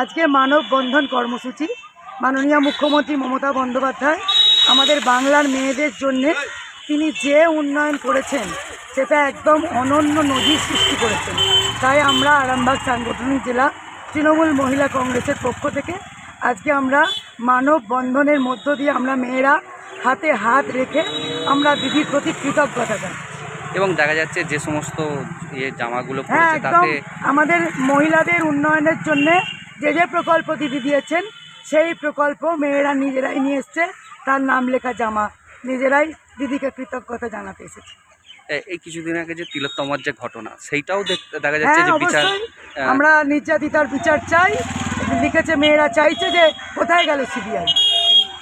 আজকে মানব বন্ধন আজকে মানববন্ধন কর্মসূচি। মাননীয় মুখ্যমন্ত্রী মমতা বন্দ্যোপাধ্যায় আমাদের বাংলার মেয়েদের জন্য তিনি যে উন্নয়ন করেছেন সেটা একদম অনন্য নজির সৃষ্টি করেছেন। তাই আমরা আরামবাগ সাংগঠনিক জেলা তৃণমূল মহিলা কংগ্রেসের পক্ষ থেকে আজকে আমরা মানব বন্ধনের মধ্য দিয়ে আমরা মেয়েরা হাতে হাত রেখে আমরা দিদির প্রতি কৃতজ্ঞতা জানাই। এবং দেখা যাচ্ছে যে সমস্ত ইয়ে জামাগুলো হ্যাঁ একদম। তাতে আমাদের মহিলাদের উন্নয়নের জন্য যে যে প্রকল্প দিদি দিয়েছেন সেই প্রকল্প মেয়েরা নিজেরাই নিয়ে এসছে। তার নাম লেখা জামা নিজেরাই দিদিকে কৃতজ্ঞতা জানাতে এসেছে। এই কিছুদিন আগে যে তিলোত্তমার যে ঘটনা সেইটাও দেখতে দেখা যাচ্ছে হ্যাঁ যে বিচার আমরা নির্যাতিতার বিচার চাই লিখেছে মেয়েরা চাইছে যে কোথায় গেল সিবিআই?